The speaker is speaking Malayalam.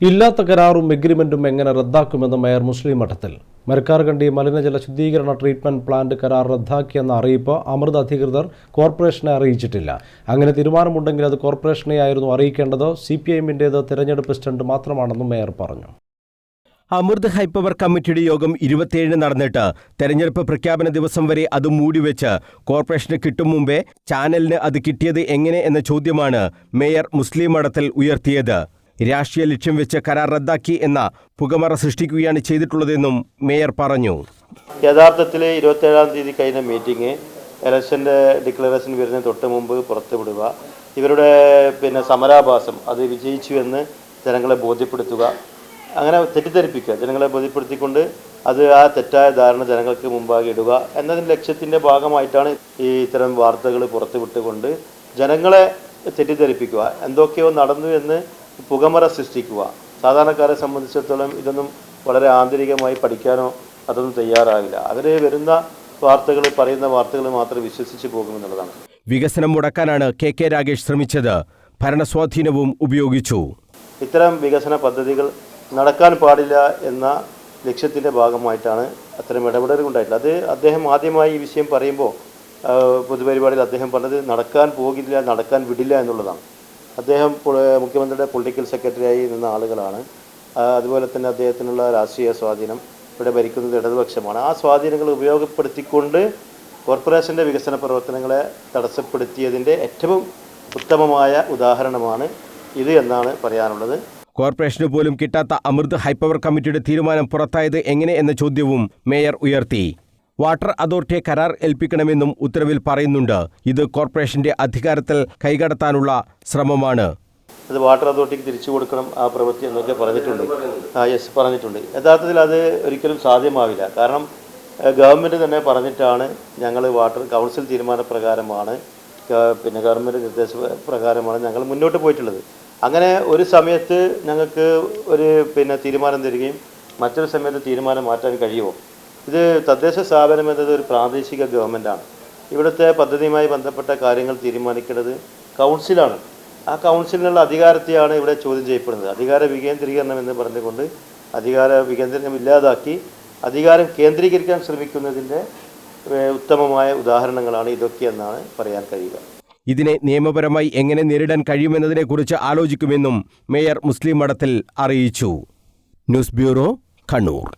ഇല്ലാത്ത കരാറും എഗ്രിമെന്റും എങ്ങനെ റദ്ദാക്കുമെന്ന് മേയർ മുസ്ലിം മഠത്തിൽ? മരക്കാർകണ്ടി മലിനജല ശുദ്ധീകരണ ട്രീറ്റ്മെന്റ് പ്ലാന്റ് കരാർ റദ്ദാക്കിയെന്ന അറിയിപ്പ് അമൃത് അധികൃതർ കോർപ്പറേഷനെ അറിയിച്ചിട്ടില്ല. അങ്ങനെ തീരുമാനമുണ്ടെങ്കിൽ അത് കോർപ്പറേഷനെയായിരുന്നു അറിയിക്കേണ്ടത്. സി പി എമ്മിന്റേത് തെരഞ്ഞെടുപ്പ് സ്റ്റണ്ട് മാത്രമാണെന്നും മേയർ പറഞ്ഞു. അമൃത് ഹൈപ്പവർ കമ്മിറ്റിയുടെ യോഗം ഇരുപത്തിയേഴിന് നടന്നിട്ട് തെരഞ്ഞെടുപ്പ് പ്രഖ്യാപന ദിവസം വരെ അത് മൂടിവെച്ച് കോർപ്പറേഷന് കിട്ടും മുമ്പേ ചാനലിന് അത് കിട്ടിയത് എങ്ങനെ എന്ന ചോദ്യമാണ് മേയർ മുസ്ലിം മഠത്തിൽ ഉയർത്തിയത്. രാഷ്ട്രീയ ലക്ഷ്യം വെച്ച് കരാർ റദ്ദാക്കി എന്ന പുകമറ സൃഷ്ടിക്കുകയാണ് ചെയ്തിട്ടുള്ളതെന്നും മേയർ പറഞ്ഞു. യഥാർത്ഥത്തിൽ ഇരുപത്തേഴാം തീയതി കഴിഞ്ഞ മീറ്റിംഗ് ഇലക്ഷന്റെ ഡിക്ലറേഷൻ വരുന്നതിന് തൊട്ട് മുമ്പ് പുറത്തുവിടുക ഇവരുടെ പിന്നെ സമരാഭാസം അത് വിജയിച്ചു എന്ന് ജനങ്ങളെ ബോധ്യപ്പെടുത്തുക അങ്ങനെ തെറ്റിദ്ധരിപ്പിക്കുക ജനങ്ങളെ ബോധ്യപ്പെടുത്തിക്കൊണ്ട് അത് ആ തെറ്റായ ധാരണ ജനങ്ങൾക്ക് മുമ്പാകെ ഇടുക എന്നതിന്റെ ലക്ഷ്യത്തിന്റെ ഭാഗമായിട്ടാണ് ഈ ഇത്തരം വാർത്തകൾ പുറത്തുവിട്ടുകൊണ്ട് ജനങ്ങളെ തെറ്റിദ്ധരിപ്പിക്കുക എന്തൊക്കെയോ നടന്നു എന്ന് പുകമറ സൃഷ്ടിക്കുക. സാധാരണക്കാരെ സംബന്ധിച്ചിടത്തോളം ഇതൊന്നും വളരെ ആന്തരികമായി പഠിക്കാനോ അതൊന്നും തയ്യാറാകില്ല അവർ വരുന്ന വാർത്തകൾ പറയുന്ന വാർത്തകൾ മാത്രം വിശ്വസിച്ച് പോകുമെന്നുള്ളതാണ്. വികസനം മുടക്കാനാണ് കെ കെ രാഗേഷ് ശ്രമിച്ചത്. ഭരണസ്വാധീനവും ഉപയോഗിച്ചു. ഇത്തരം വികസന പദ്ധതികൾ നടക്കാൻ പാടില്ല എന്ന ലക്ഷ്യത്തിന്റെ ഭാഗമായിട്ടാണ് അത്തരം ഇടപെടലുകൾ ഉണ്ടായിട്ടുള്ളത്. അത് അദ്ദേഹം ആദ്യമായി ഈ വിഷയം പറയുമ്പോൾ പൊതുപരിപാടിയിൽ അദ്ദേഹം പറഞ്ഞത് നടക്കാൻ പോകില്ല നടക്കാൻ വിടില്ല എന്നുള്ളതാണ്. അദ്ദേഹം മുഖ്യമന്ത്രിയുടെ പൊളിറ്റിക്കൽ സെക്രട്ടറിയായി നിന്ന ആളുകളാണ്. അതുപോലെ തന്നെ അദ്ദേഹത്തിനുള്ള രാഷ്ട്രീയ സ്വാധീനം ഇവിടെ ഭരിക്കുന്നത് ഇടതുപക്ഷമാണ്. ആ സ്വാധീനങ്ങൾ ഉപയോഗപ്പെടുത്തിക്കൊണ്ട് കോർപ്പറേഷന്റെ വികസന പ്രവർത്തനങ്ങളെ തടസ്സപ്പെടുത്തിയതിന്റെ ഏറ്റവും ഉത്തമമായ ഉദാഹരണമാണ് ഇത് എന്നാണ് പറയാനുള്ളത്. കോർപ്പറേഷന് പോലും കിട്ടാത്ത അമൃത് ഹൈപ്പവർ കമ്മിറ്റിയുടെ തീരുമാനം പുറത്തായത് എങ്ങനെ എന്ന ചോദ്യവും മേയർ ഉയർത്തി. വാട്ടർ അതോറിറ്റിയെ കരാർ ഏൽപ്പിക്കണമെന്നും ഉത്തരവിൽ പറയുന്നുണ്ട്. ഇത് കോർപ്പറേഷന്റെ അധികാരത്തിൽ കൈകടത്താനുള്ള ശ്രമമാണ്. അത് വാട്ടർ അതോറിറ്റിക്ക് തിരിച്ചു കൊടുക്കണം ആ പ്രവൃത്തി എന്നൊക്കെ പറഞ്ഞിട്ടുണ്ട്. ആ യെസ് പറഞ്ഞിട്ടുണ്ട്. യഥാർത്ഥത്തിൽ അത് ഒരിക്കലും സാധ്യമാവില്ല. കാരണം ഗവൺമെന്റ് തന്നെ പറഞ്ഞിട്ടാണ് ഞങ്ങൾ വാട്ടർ കൗൺസിൽ തീരുമാനപ്രകാരമാണ് പിന്നെ ഗവൺമെന്റ് നിർദ്ദേശ പ്രകാരമാണ് ഞങ്ങൾ മുന്നോട്ട് പോയിട്ടുള്ളത്. അങ്ങനെ ഒരു സമയത്ത് ഞങ്ങൾക്ക് ഒരു പിന്നെ തീരുമാനം തരികയും മറ്റൊരു സമയത്ത് തീരുമാനം മാറ്റാൻ കഴിയുമോ? ഇത് തദ്ദേശ സ്ഥാപനം എന്നത് ഒരു പ്രാദേശിക ഗവൺമെന്റാണ് ഇവിടുത്തെ പദ്ധതിയുമായി ബന്ധപ്പെട്ട കാര്യങ്ങൾ തീരുമാനിക്കേണ്ടത് കൗൺസിലാണ്. ആ കൗൺസിലിനുള്ള അധികാരത്തെയാണ് ഇവിടെ ചോദ്യം ചെയ്യപ്പെടുന്നത്. അധികാര വികേന്ദ്രീകരണം എന്ന് പറഞ്ഞുകൊണ്ട് അധികാര വികേന്ദ്രീകരണം ഇല്ലാതാക്കി അധികാരം കേന്ദ്രീകരിക്കാൻ ശ്രമിക്കുന്നതിന്റെ ഉത്തമമായ ഉദാഹരണങ്ങളാണ് ഇതൊക്കെയെന്നാണ് പറയാൻ കഴിയുക. ഇതിനെ നിയമപരമായി എങ്ങനെ നേരിടാൻ കഴിയുമെന്നതിനെക്കുറിച്ച് ആലോചിക്കുമെന്നും മേയർ മുസ്ലിം മഠത്തിൽ അറിയിച്ചു. News bureau Kannur.